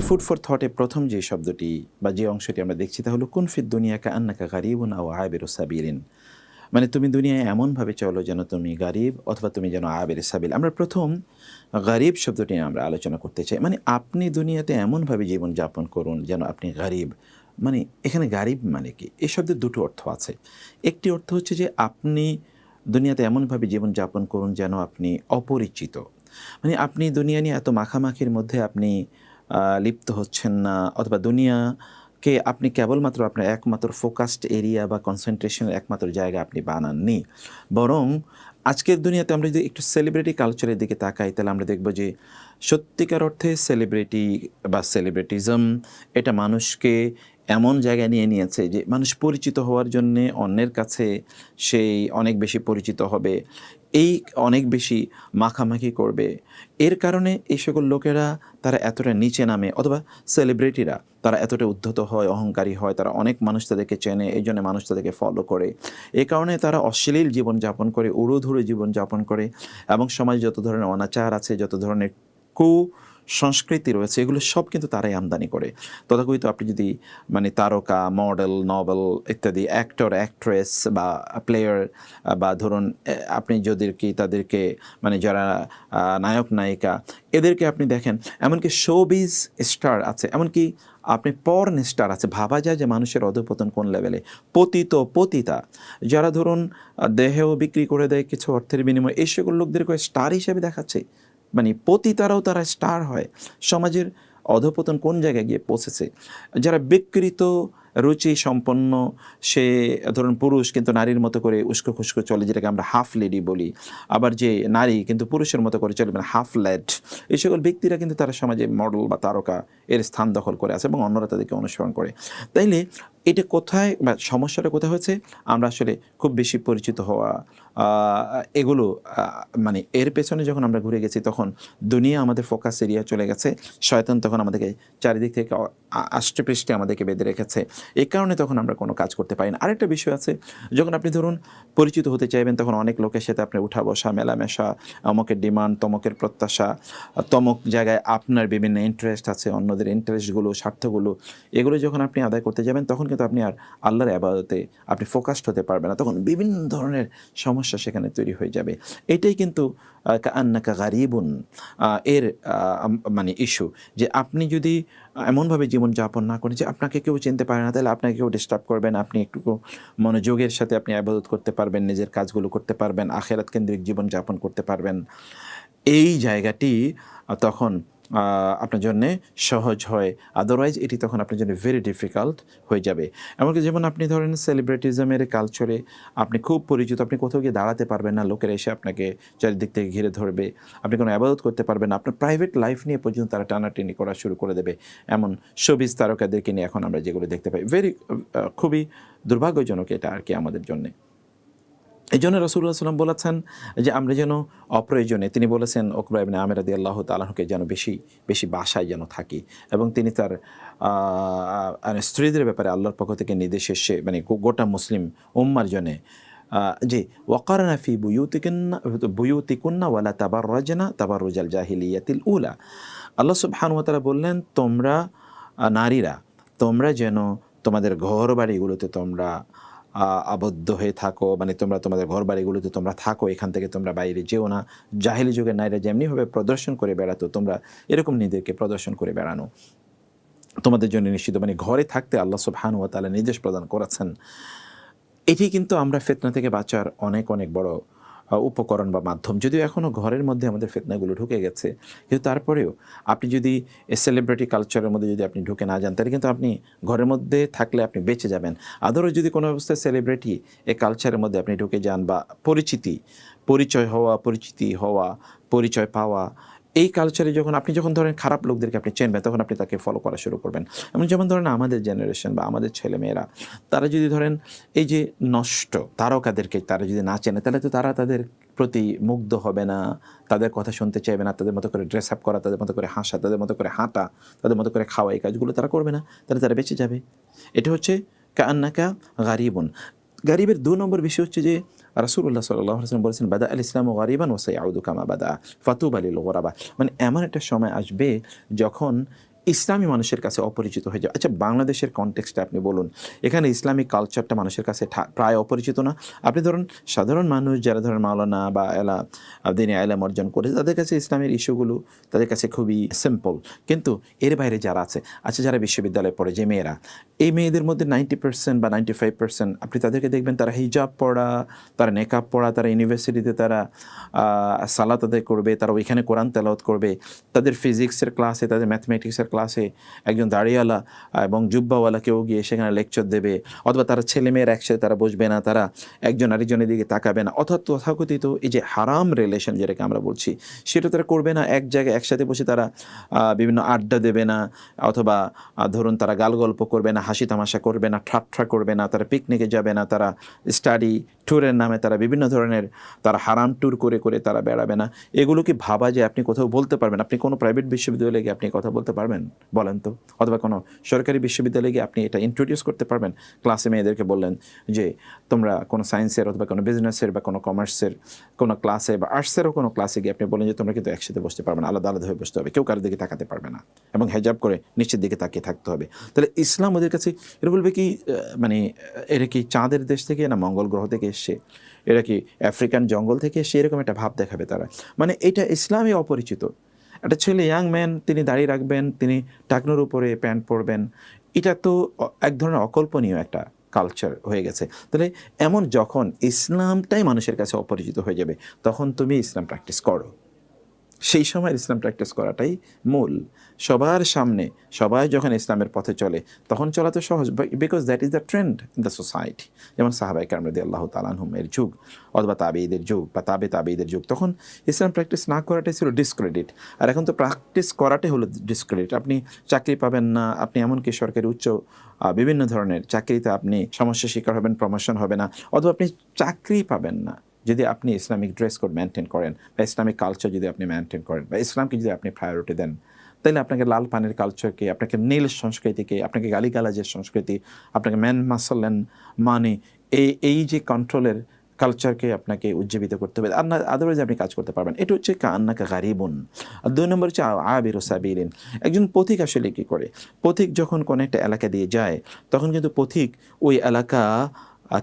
Food for থটে প্রথম যে শব্দটি বা যে অংশটি আমরা দেখছি তা হলো কুনফিদ দুনিয়াকে আন্নাকা গারিবুন আও আবের সাবিরিন? মানে তুমি দুনিয়ায় এমনভাবে চলো যেন তুমি গারিব অথবা তুমি যেন আবের সাবিল আমরা প্রথম গারিব শব্দটি নিয়ে আমরা আলোচনা করতে চাই। মানে আপনি দুনিয়াতে এমনভাবে জীবন যাপন করুন যেন আপনি গারিব। মানে এখানে গারিব মানে কি? এই শব্দের দুটো অর্থ আছে। একটি অর্থ হচ্ছে যে আপনি দুনিয়াতে এমনভাবে জীবন যাপন করুন যেন আপনি অপরিচিত। মানে আপনি দুনিয়া নিয়ে এত মাখামাখির মধ্যে আপনি লিপ্ত হচ্ছেন না, অথবা দুনিয়াকে আপনি কেবলমাত্র আপনার একমাত্র ফোকাসড এরিয়া বা কনসেন্ট্রেশনের একমাত্র জায়গা আপনি বানাননি। বরং আজকের দুনিয়াতে আমরা যদি একটু সেলিব্রিটি কালচারের দিকে তাকাই, তাহলে আমরা দেখব যে সত্যিকার অর্থে সেলিব্রিটি বা সেলিব্রিটিজম এটা মানুষকে এমন জায়গায় নিয়ে নিয়েছে যে মানুষ পরিচিত হওয়ার জন্যে অন্যের কাছে সেই অনেক বেশি পরিচিত হবে। এই অনেক বেশি মাখামাখি করবে। এর কারণে এই সকল লোকেরা তারা এতটা নিচে নামে অথবা সেলিব্রিটিরা তারা এতটা উদ্ধত হয়, অহংকারী হয়, তারা অনেক মানুষ তাদেরকে চেনে, এই জন্য মানুষ তাদেরকে ফলো করে। এ কারণে তারা অশ্লীল জীবনযাপন করে উড়োধুরো জীবনযাপন করে এবং সমাজে যত ধরনের অনাচার আছে, যত ধরনের কু সংস্কৃতি রয়েছে, এগুলো সব কিন্তু তারাই আমদানি করে। তথাকথিত আপনি যদি মানে তারকা মডেল নভেল ইত্যাদি অ্যাক্টর অ্যাক্ট্রেস বা প্লেয়ার বা ধরুন আপনি যদি কি তাদেরকে মানে যারা নায়ক, নায়িকা, এদেরকে আপনি দেখেন, এমনকি শোবিজ স্টার আছে, এমনকি আপনি পর্ন স্টার আছে, ভাবা যায় যে মানুষের অধপতন কোন লেভেলে পতিত, পতিতা, যারা ধরুন দেহেও বিক্রি করে দেয় কিছু অর্থের বিনিময়ে, এই সকল লোকদেরকে স্টার হিসেবে দেখাচ্ছে। মানে পতিতারাও তারা স্টার হয়। সমাজের অধপতন কোন জায়গায় গিয়ে পৌঁছেছে? যারা বিকৃত রুচি সম্পন্ন সে ধরুন পুরুষ কিন্তু নারীর মতো করে উস্কো খুস্কো চলে, যেটাকে আমরা হাফ লেডি বলি। আবার যে নারী কিন্তু পুরুষের মতো করে চলে মানে হাফ লেড। এই সকল ব্যক্তিরা কিন্তু তারা সমাজে মডেল বা তারকা এর স্থান দখল করে আছে এবং অন্যরা তাদেরকে অনুসরণ করে। তাইলে এটা কোথায় বা সমস্যাটা কোথায় হয়েছে? আমরা আসলে খুব বেশি পরিচিত হওয়া এগুলো মানে এর পেছনে যখন আমরা ঘুরে গেছি তখন দুনিয়া আমাদের ফোকাস এরিয়া চলে গেছে। শয়তান তখন আমাদেরকে চারিদিক থেকে আষ্টেপৃষ্টে আমাদেরকে বেঁধে রেখেছে। এই কারণে তখন আমরা কোনো কাজ করতে পারি না। আরেকটা বিষয় আছে, যখন আপনি ধরুন পরিচিত হতে চাইবেন তখন অনেক লোকের সাথে আপনি উঠা বসা, মেলামেশা, অমকের ডিমান্ড তমকের প্রত্যাশা, তমক জায়গায় আপনার বিভিন্ন ইন্টারেস্ট আছে, অন্যদের ইন্টারেস্টগুলো স্বার্থগুলো, এগুলো যখন আপনি আদায় করতে যাবেন তখন কিন্তু আপনি আর আল্লাহর আবাদতে আপনি ফোকাসড হতে পারবেন না। তখন বিভিন্ন ধরনের সমস্যা সেখানে তৈরি হয়ে যাবে। এটাই কিন্তু আন্নাকা গারিবুন এর মানে ইস্যু যে আপনি যদি এমনভাবে জীবনযাপন না করেন যে আপনাকে কেউ চিনতে পারে না, তাহলে আপনাকে কেউ ডিস্টার্ব করবেন আপনি একটু মনোযোগের সাথে আপনি আবাদত করতে পারবেন, নিজের কাজগুলো করতে পারবেন, আখেরাত কেন্দ্রিক জীবনযাপন করতে পারবেন। এই জায়গাটি তখন আপনার জন্য সহজ হয়। আদারওয়াইজ এটি তখন আপনার জন্য ভেরি ডিফিকাল্ট হয়ে যাবে। এমনকি যেমন আপনি ধরেন সেলিব্রিটিজমের কালচারে আপনি খুব পরিচিত, আপনি কোথাও গিয়ে দাঁড়াতে পারবেন না, লোকেরা এসে আপনাকে চারিদিক থেকে ঘিরে ধরবে। আপনি কোনো আবাদত করতে পারবেন না, আপনার প্রাইভেট লাইফ নিয়ে পর্যন্ত তারা টানাটানি করা শুরু করে দেবে। এমন শোবিজ তারকাদেরকে নিয়ে এখন আমরা যেগুলো দেখতে পাই। ভেরি খুবই দুর্ভাগ্যজনক এটা আর কি আমাদের জন্যে। এই জন্য রসুল্লাহ সাল্লাম বলেছেন যে, আমরা যেন অপ্রয়োজনে, তিনি বলেছেন, ওকবা ইবনে আমের আদি আল্লাহ তালাহকে যেন বেশি বেশি বাসায় যেন থাকি। এবং তিনি তার স্ত্রীদের ব্যাপারে আল্লাহর পক্ষ থেকে নির্দেশ এসে মানে গোটা মুসলিম উম্মার জন্যে যে, ওয়াকারনা ফি বুয়ুতিকুন্না বুয়ুতিকুন্না ওয়ালা তাবার রাজনা তাবার রুজাল জাহিলিয়াতিল উলা। আল্লাহ সুবহান তারা বললেন, তোমরা নারীরা, তোমরা যেন তোমাদের ঘর বাড়িগুলোতে তোমরা আবদ্ধ হয়ে থাকো। মানে তোমরা তোমাদের ঘর বাড়িগুলোতে তোমরা থাকো, এখান থেকে তোমরা বাইরে যেও না। জাহিলি যুগের নারীরা যেমনিভাবে প্রদর্শন করে বেড়াতো, তোমরা এরকম নিজেদেরকে প্রদর্শন করে বেড়ানো। তোমাদের জন্য নিশ্চিত মানে ঘরে থাকতে আল্লাহ সুবহান ওয়া তাআলা নির্দেশ প্রদান করেছেন। এটি কিন্তু আমরা ফেতনা থেকে বাঁচার অনেক অনেক বড় উপকরণ বা মাধ্যম। যদিও এখনও ঘরের মধ্যে আমাদের ফেতনাগুলো ঢুকে গেছে, কিন্তু তারপরেও আপনি যদি সেলিব্রিটি কালচারের মধ্যে যদি আপনি ঢুকে না যান, তাহলে কিন্তু আপনি ঘরের মধ্যে থাকলে আপনি বেঁচে যাবেন। আদরও যদি কোনো অবস্থায় সেলিব্রিটি এ কালচারের মধ্যে আপনি ঢুকে যান বা পরিচিতি, পরিচয় হওয়া, পরিচিতি হওয়া, পরিচয় পাওয়া এই কালচারে যখন আপনি যখন ধরেন খারাপ লোকদেরকে আপনি চেনবেন, তখন আপনি তাকে ফলো করা শুরু করবেন। এমন যেমন ধরেন আমাদের জেনারেশন বা আমাদের ছেলেমেয়েরা, তারা যদি ধরেন এই যে নষ্ট তারকাদেরকে তারা যদি না চেনে, তাহলে তো তারা তাদের প্রতি মুগ্ধ হবে না, তাদের কথা শুনতে চাইবে না, তাদের মতো করে ড্রেস আপ করা, তাদের মতো করে হাসা, তাদের মতো করে হাঁটা, তাদের মতো করে খাওয়া এই কাজগুলো তারা করবে না, তাহলে তারা বেঁচে যাবে। এটা হচ্ছে কান্নাকা গারিবন। গারিবের দু নম্বর বিষয় হচ্ছে যে রাসুল্লাহ সাল্লাম বলেছেন, বাদা আল ইসলাম ও গারিবান ওসাই আউদু বাদা। ফাতুব আলীল গোরাবা মানে এমন একটা সময় আসবে যখন ইসলামী মানুষের কাছে অপরিচিত হয়ে যায় আচ্ছা বাংলাদেশের কনটেক্সটে আপনি বলুন এখানে ইসলামিক কালচারটা মানুষের কাছে প্রায় অপরিচিত না? আপনি ধরুন সাধারণ মানুষ যারা ধরেন মাওলানা বা এলা দিনে আইলাম অর্জন করেছে তাদের কাছে ইসলামের ইস্যুগুলো তাদের কাছে খুবই সিম্পল কিন্তু এর বাইরে যারা আছে আচ্ছা যারা বিশ্ববিদ্যালয়ে পড়ে যে মেয়েরা এই মেয়েদের মধ্যে নাইনটি পার্সেন্ট বা নাইনটি ফাইভ পার্সেন্ট আপনি তাদেরকে দেখবেন তারা হিজাব পড়া তারা নেকাব পড়া তারা ইউনিভার্সিটিতে তারা আহ, সালাত আদায় করবে তারা ওইখানে কোরআন তেলাওয়াত করবে তাদের ফিজিক্সের ক্লাসে তাদের ম্যাথমেটিক্সের ক্লাসে একজন দাড়িওয়ালা এবং জুব্বাওয়ালা কেউ গিয়ে সেখানে লেকচার দেবে। অথবা তারা ছেলেমেয়ের একসাথে তারা বসবে না, তারা একজন আরেকজনের দিকে তাকাবে না। অর্থাৎ তথাকথিত এই যে হারাম রিলেশন যেটাকে আমরা বলছি, সেটা তারা করবে না। এক জায়গায় একসাথে বসে তারা বিভিন্ন আড্ডা দেবে না, অথবা ধরুন তারা গাল গল্প করবে না হাসি তামাশা করবে না, ঠাট্টা করবে না, তারা পিকনিকে যাবে না, তারা স্টাডি ট্যুরের নামে তারা বিভিন্ন ধরনের তারা হারাম ট্যুর করে করে তারা বেড়াবে না। এগুলো কি ভাবা যে আপনি কোথাও বলতে পারবেন আপনি কোনো প্রাইভেট বিশ্ববিদ্যালয়ে গিয়ে আপনি কথা বলতে পারবেন? বলেন তো? অথবা কোনো সরকারি বিশ্ববিদ্যালয়ে গিয়ে আপনি এটা ইন্ট্রোডিউস করতে পারবেন? ক্লাসে মেয়েদেরকে বললেন যে, তোমরা কোনো সায়েন্সের অথবা কোনো বিজনেসের বা কোনো কমার্সের কোনো ক্লাসে বা আর্টসেরও কোনো ক্লাসে গিয়ে আপনি বলেন যে, তোমরা কিন্তু একসাথে বসতে পারবে না। আলাদা আলাদা হয়ে বসতে হবে। কেউ কারোর দিকে তাকাতে পারবে না এবং হেজাব করে নিচের দিকে তাকিয়ে থাকতে হবে। তাহলে ইসলাম ওদের কাছে এরা বলবে কি মানে এরা কি চাঁদের দেশ থেকে না মঙ্গল গ্রহ থেকে এসছে? এরা কি আফ্রিকান জঙ্গল থেকে এসছে? এরকম একটা ভাব দেখাবে তারা। মানে এটা ইসলামে অপরিচিত। একটা ছেলে ইয়াং ম্যান তিনি দাঁড়িয়ে রাখবেন, তিনি টাকনোর উপরে প্যান্ট পরবেন। এটা তো এক ধরনের অকল্পনীয় একটা কালচার হয়ে গেছে। তাহলে এমন যখন ইসলামটাই মানুষের কাছে অপরিচিত হয়ে যাবে, তখন তুমি ইসলাম প্র্যাকটিস করো। সেই সময় ইসলাম প্র্যাকটিস করাটাই মূল। সবার সামনে, সবাই যখন ইসলামের পথে চলে, তখন চলা তো সহজ because that is the trend in the society যেমন সাহাবাই কামরদি আল্লাহ তালানহুম এর যুগ, অথবা তাবেইদের যুগ, বা তাবে তাবেইদের যুগ, তখন ইসলাম প্র্যাকটিস না করাটাই ছিল ডিসক্রেডিট আর এখন তো প্র্যাকটিস করাটাই হলো ডিসক্রেডিট আপনি চাকরি পাবেন না, আপনি এমনকি সরকারি উচ্চ বিভিন্ন ধরনের চাকরিতে আপনি সমস্যার শিকার হবেন প্রমোশন হবে না, অথবা আপনি চাকরি পাবেন না। যদি আপনি ইসলামিক ড্রেস কোড মেনটেন করেন বা ইসলামিক কালচার যদি আপনি মেনটেন করেন বা ইসলামকে যদি আপনি প্রায়োরিটি দেন, তাহলে আপনাকে লাল পানের কালচারকে আপনাকে নীল সংস্কৃতিকে, আপনাকে গালিগালাজের সংস্কৃতি, আপনাকে ম্যান মাসালেন মানে এই এই যে কন্ট্রোলের কালচারকে আপনাকে উজ্জীবিত করতে হবে। আর না আদারওয়াইজ আপনি কাজ করতে পারবেন। এটা হচ্ছে কান্নাকা গারিবুন। আর দুই নম্বর হচ্ছে আবির সাবিরিন একজন পথিক আসলে কী করে? পথিক যখন কোনো একটা এলাকা দিয়ে যায়, তখন কিন্তু পথিক ওই এলাকা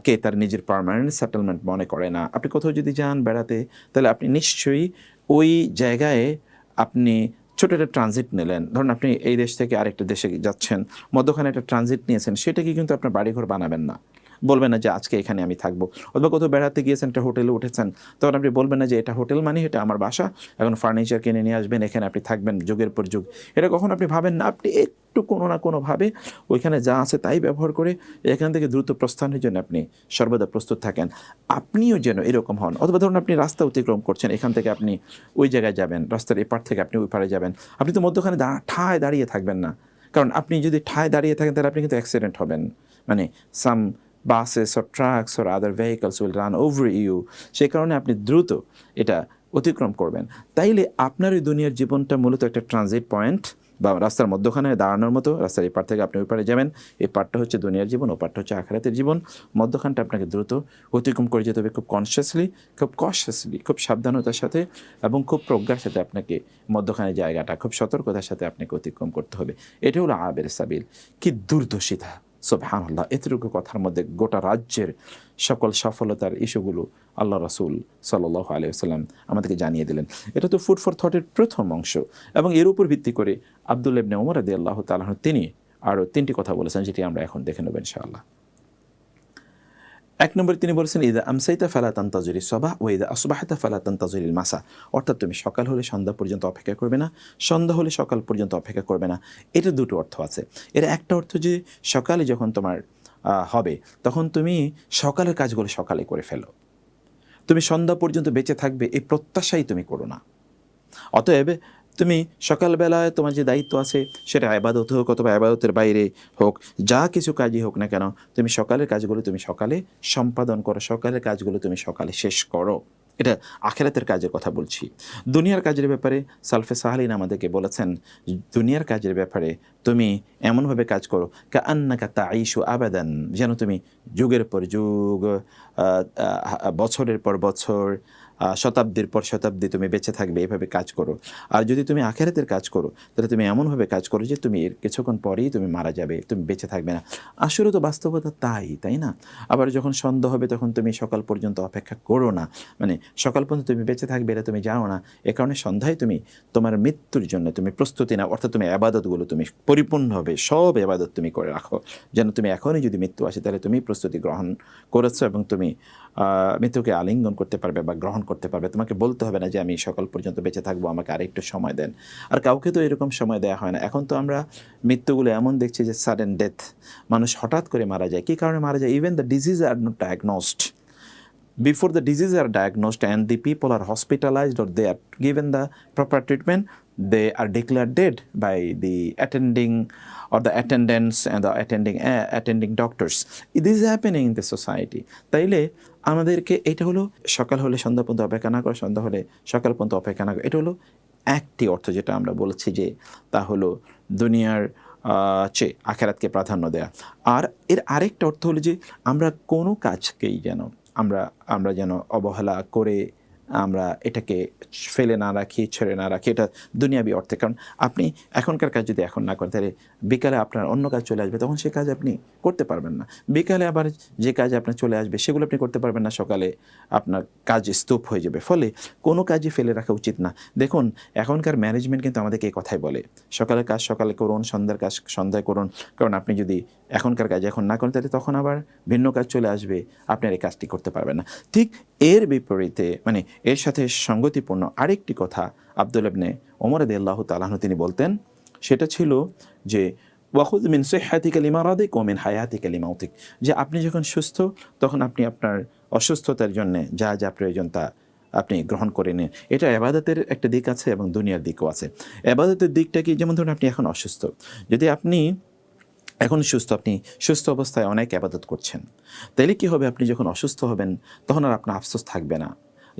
কে তার নিজের পারমানেন্ট সেটেলমেন্ট মনে করে না। আপনি কোথাও যদি যান বেড়াতে, তাহলে আপনি নিশ্চয়ই ওই জায়গায় আপনি ছোটো একটা ট্রানজিট নিলেন। ধরুন আপনি এই দেশ থেকে আরেকটা দেশে যাচ্ছেন, মধ্যখানে একটা ট্রানজিট নিয়েছেন, সেটা কি কিন্তু আপনার বাড়িঘর বানাবেন না। বলবেন না যে আজকে এখানে আমি থাকব। অথবা কোথাও বেড়াতে গিয়েছেন, একটা হোটেলে উঠেছেন, তখন আপনি বলবেন না যে এটা হোটেল মানে এটা আমার বাসা, এখন ফার্নিচার কিনে নিয়ে আসবেন, এখানে আপনি থাকবেন যুগের পর যুগ। এটা কখন আপনি ভাবেন না, আপনি একটু কোনো না কোনোভাবে ওইখানে যা আছে তাই ব্যবহার করে এখান থেকে দ্রুত প্রস্থানের জন্য আপনি সর্বদা প্রস্তুত থাকেন। আপনিও যেন এরকম হন, অথবা ধরুন আপনি রাস্তা অতিক্রম করছেন, এখান থেকে আপনি ওই জায়গায় যাবেন, রাস্তার এপার থেকে আপনি ওই পারে যাবেন। আপনি তো মধ্যখানে ঠায় দাঁড়িয়ে থাকবেন না। কারণ আপনি যদি ঠায় দাঁড়িয়ে থাকেন, তাহলে আপনি কিন্তু অ্যাক্সিডেন্ট হবেন। মানে some buses or trucks or other vehicles will run over you সেই কারণে আপনি দ্রুত এটা অতিক্রম করবেন। তাইলে আপনার এই দুনিয়ার জীবনটা মূলত একটা ট্রানজিট পয়েন্ট বা রাস্তার মধ্যখানে দাঁড়ানোর মতো, রাস্তার এই পার থেকে আপনি ওই পারে যাবেন। এই পারটা হচ্ছে দুনিয়ার জীবন, ও পারটা হচ্ছে আখরাতের জীবন। মধ্যখানটা আপনাকে দ্রুত অতিক্রম করে যেতে হবে খুব কনসিয়াসলি খুব কশাসলি খুব সাবধানতার সাথে এবং খুব প্রজ্ঞার সাথে আপনাকে মধ্যখানে জায়গাটা, খুব সতর্কতার সাথে আপনাকে অতিক্রম করতে হবে। এটা হলো আবের সাবিল। কি দুর্দশিতা। সোবহানাল্লাহ, এতটুকু কথার মধ্যে গোটা রাজ্যের সকল সফলতার ইস্যুগুলো আল্লাহ রসুল সাল্লাহ আলিয়াল্লাম আমাদেরকে জানিয়ে দিলেন। এটা তো ফুড ফর থটের প্রথম অংশ এবং এর উপর ভিত্তি করে আবদুল্লাবনে উমর আদি আল্লাহ তালাহ তিনি আরও তিনটি কথা বলেছেন, যেটি আমরা এখন দেখে নেব ইনশাআল্লাহ। এক নম্বরে তিনি বলেছেন, ইদা আমসাইতা ফালা তান্তাজুরি সবাহ ও ইদা আসবাহাতা ফালা তান্তাজুরিল মাসা। অর্থাৎ তুমি সকাল হলে সন্ধ্যা পর্যন্ত অপেক্ষা করবে না, সন্ধ্যা হলে সকাল পর্যন্ত অপেক্ষা করবে না। এটা দুটো অর্থ আছে। এর একটা অর্থ যে, সকালে যখন তোমার হবে, তখন তুমি সকালের কাজগুলো সকালে করে ফেলো। তুমি সন্ধ্যা পর্যন্ত বেঁচে থাকবে, এই প্রত্যাশাই তুমি করো না। অতএব তুমি সকালবেলায় তোমার যে দায়িত্ব আছে, সেটা আবাদত হোক অথবা আবাদতের বাইরে হোক, যা কিছু কাজই হোক না কেন, তুমি সকালের কাজগুলো তুমি সকালে সম্পাদন করো, সকালের কাজগুলো তুমি সকালে শেষ করো। এটা আখেরাতের কাজের কথা বলছি। দুনিয়ার কাজের ব্যাপারে সালফে সাহালিন আমাদেরকে বলেছেন, দুনিয়ার কাজের ব্যাপারে তুমি এমনভাবে কাজ করো কা তা আইসু আবেদান, যেন তুমি যুগের পর যুগ বছরের পর বছর শতাব্দীর পর শতাব্দী তুমি বেঁচে থাকবে, এভাবে কাজ করো। আর যদি তুমি আখেরাতের কাজ করো, তাহলে তুমি এমনভাবে কাজ করো যে তুমি এর কিছুক্ষণ পরেই তুমি মারা যাবে, তুমি বেঁচে থাকবে না। আসলে তো বাস্তবতা তাই তাই না? আবার যখন সন্ধ্যা হবে, তখন তুমি সকাল পর্যন্ত অপেক্ষা করো না। মানে সকাল পর্যন্ত তুমি বেঁচে থাকবে এটা তুমি জানো না। এ কারণে সন্ধ্যায় তুমি তোমার মৃত্যুর জন্য তুমি প্রস্তুতি না অর্থাৎ তুমি আবাদতগুলো তুমি পরিপূর্ণভাবে সব আবাদত তুমি করে রাখো। যেন তুমি এখনই যদি মৃত্যু আসে, তাহলে তুমি প্রস্তুতি গ্রহণ করেছ এবং তুমি মৃত্যুকে আলিঙ্গন করতে পারবে বা গ্রহণ করতে পারবে। তোমাকে বলতে হবে না যে আমি সকল পর্যন্ত বেঁচে থাকব, আমাকে আরেকটু সময় দেন। আর কাউকে তো এরকম সময় দেওয়া হয় না। এখন তো আমরা মৃত্যুগুলো এমন দেখছি যে সাডেন ডেথ মানুষ হঠাৎ করে মারা যায়। কি কারণে মারা যায়? Even the disease are not diagnosed before the disease are diagnosed and the people are hospitalised or they are given the proper treatment they are declare dead by the attending or the attendance and the attending attending doctors it is happening in the society তাইলে আমাদেরকে এটা হলো সকাল হলে সন্ধ্যা পর্যন্ত অপেক্ষা না করা, সন্ধ্যা হলে সকাল পর্যন্ত অপেক্ষা না করা। এটা হলো একটি অর্থ যেটা আমরা বলছি যে তা হলো দুনিয়ার চেয়ে আখেরাতকে প্রাধান্য দেয়া। আর এর আরেকটা অর্থ হলো যে আমরা কোনো কাজকেই যেন, আমরা আমরা যেন অবহেলা করে আমরা এটাকে ফেলে না রাখি, ছেড়ে না রাখি, এটা দুনিয়াবি অর্থে। কারণ আপনি এখনকার কাজ যদি এখন না করেন, তাহলে বিকালে আপনার অন্য কাজ চলে আসবে, তখন সে কাজ আপনি করতে পারবেন না। বিকালে আবার যে কাজ আপনার চলে আসবে, সেগুলো আপনি করতে পারবেন না, সকালে আপনার কাজ স্তূপ হয়ে যাবে। ফলে কোনো কাজই ফেলে রাখা উচিত না। দেখুন, এখনকার ম্যানেজমেন্ট কিন্তু আমাদেরকে এই কথাই বলে, সকালের কাজ সকালে করুন, সন্ধ্যার কাজ সন্ধ্যায় করুন। কারণ আপনি যদি এখনকার কাজ এখন না করেন, তাহলে তখন আবার ভিন্ন কাজ চলে আসবে, আপনার এই কাজটি করতে পারবেন না। ঠিক এর বিপরীতে মানে এর সাথে সঙ্গতিপূর্ণ আরেকটি কথা আব্দুল ইবনে ওমর আদি আল্লাহ তালাহ তিনি বলতেন, সেটা ছিল যে ওয়াহুদ মিন সেহাতি কালিমা রাদিক ও মিন হায়াতি কালিমা উতিক। যে আপনি যখন সুস্থ, তখন আপনি আপনার অসুস্থতার জন্য যা যা প্রয়োজন তা আপনি গ্রহণ করে নিন। এটা আবাদতের একটা দিক আছে এবং দুনিয়ার দিকও আছে। আবাদতের দিকটা কি? যেমন ধরুন আপনি এখন অসুস্থ। যদি আপনি এখন সুস্থ, আপনি সুস্থ অবস্থায় অনেক আবাদত করছেন তাহলে কি হবে? আপনি যখন অসুস্থ হবেন, তখন আর আপনার আফসোস থাকবে না।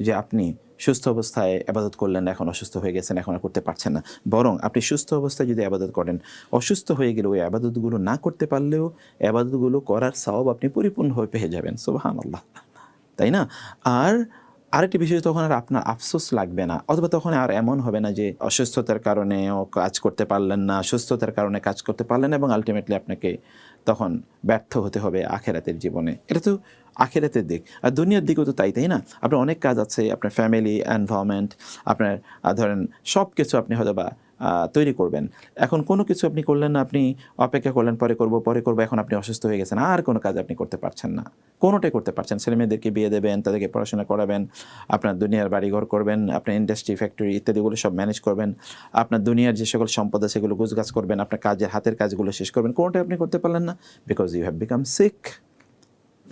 যে আপনি সুস্থ অবস্থায় আবাদত করলেন, এখন অসুস্থ হয়ে গেছেন, এখন আর করতে পারছেন না। বরং আপনি সুস্থ অবস্থায় যদি আবাদত করেন, অসুস্থ হয়ে গেলে ওই আবাদতগুলো না করতে পারলেও আবাদতগুলো করার সওয়াব আপনি পরিপূর্ণভাবে পেয়ে যাবেন। সোবাহান আল্লাহ তাই না? আর আরেকটি বিষয়, তখন আর আপনার আফসোস লাগবে না, অথবা তখন আর এমন হবে না যে অসুস্থতার কারণে ও কাজ করতে পারলেন না সুস্থতার কারণে কাজ করতে পারলেন এবং আলটিমেটলি আপনাকে তখন ব্যর্থ হতে হবে আখেরাতের জীবনে। এটা তো আখেরাতের দিক। আর দুনিয়ার দিকেও তো তাই তাই না? আপনার অনেক কাজ আছে, আপনার ফ্যামিলি এনভায়রনমেন্ট আপনার ধরেন সব কিছু আপনি হয়তো বা তৈরি করবেন। এখন কোনো কিছু আপনি করলেন না, আপনি অপেক্ষা করলেন, পরে করব, পরে করব, এখন আপনি অসুস্থ হয়ে গেছেন, আর কোনো কাজ আপনি করতে পারছেন না। কোনোটাই করতে পারছেন ছেলে মেয়েদেরকে বিয়ে দেবেন, তাদেরকে পড়াশোনা করাবেন, আপনার দুনিয়ার বাড়িঘর করবেন, আপনার ইন্ডাস্ট্রি ফ্যাক্টরি ইত্যাদিগুলো সব ম্যানেজ করবেন, আপনার দুনিয়ার যে সকল সম্পদ আছে সেগুলো গুজগাছ করবেন, আপনার কাজের, হাতের কাজগুলো শেষ করবেন, কোনোটাই আপনি করতে পারলেন না because you have become sick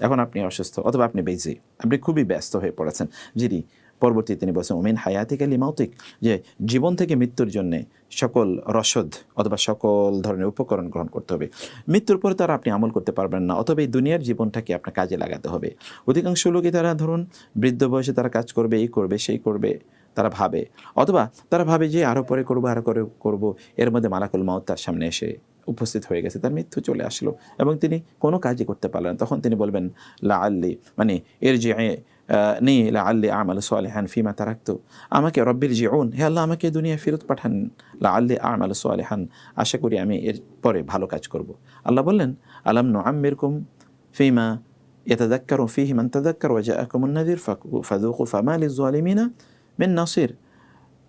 এখন আপনি অসুস্থ, অথবা আপনি বেজি আপনি খুবই ব্যস্ত হয়ে পড়েছেন। যিনি পরবর্তী তিনি বলছেন, ওমিন হায়াতিক আলী মাউতিক যে জীবন থেকে মৃত্যুর জন্যে সকল রসদ অথবা সকল ধরনের উপকরণ গ্রহণ করতে হবে। মৃত্যুর পরে তারা আপনি আমল করতে পারবেন না, অথবা এই দুনিয়ার জীবনটাকে আপনার কাজে লাগাতে হবে। অধিকাংশ লোকই তারা ধরুন, বৃদ্ধ বয়সে তারা কাজ করবে, এই করবে, সেই করবে, তারা ভাবে। অথবা তারা ভাবে যে আরও পরে করব আরও করে করব, এর মধ্যে মালাকুল মাউত তার সামনে এসে উপস্থিত হয়ে গেছে, তার মৃত্যু চলে আসলো। এবং তিনি কোনো কাজই করতে পারলেন। তখন তিনি বলবেন লা আল্লি মানে এর যে নেই লা আল্লি আমাল সোয়ালেহান ফিমা তারাক্ত আমাকে রব্বির জিউন হে আল্লাহ আমাকে দুনিয়া ফেরত পাঠান লা আল্লি আমাল সোয়ালেহান আশা করি আমি এর পরে ভালো কাজ করব আল্লাহ বললেন আলাম নো আম্মিরকুম ফিমা يتذكر فيه من تذكر وجاءكم النذير فك- فذوقوا فما للظالمين من نصير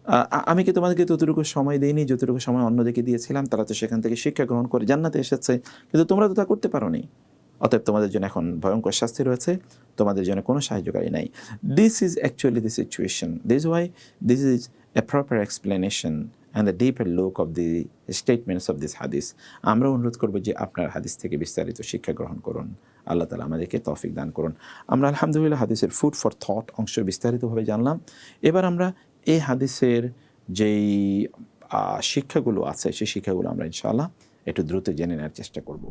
আ- আ- আমি কি তোমাদেরকে ততটুকু সময় দিইনি যতটুকু সময় অন্যদিকে দিয়েছিলাম তারা তো সেখান থেকে শিক্ষা গ্রহণ করে জান্নাতে এসেছে কিন্তু তোমরা তো তা করতে পারোনি অতএব তোমাদের জন্য এখন ভয়ঙ্কর শাস্তি রয়েছে, তোমাদের জন্য কোনো সাহায্যকারী নাই। This is actually the situation this why this is a proper explanation and the deeper look of the statements of this হাদিস আমরা অনুরোধ করব যে আপনার হাদিস থেকে বিস্তারিত শিক্ষা গ্রহণ করুন। আল্লাহ তালা আমাদেরকে তৌফিক দান করুন। আমরা আলহামদুলিল্লাহ হাদিসের ফুড ফর থট অংশ বিস্তারিতভাবে জানলাম। এবার আমরা এই হাদিসের যেই শিক্ষাগুলো আছে, সেই শিক্ষাগুলো আমরা ইনশাআল্লাহ একটু দ্রুত জেনে নেওয়ার চেষ্টা করব।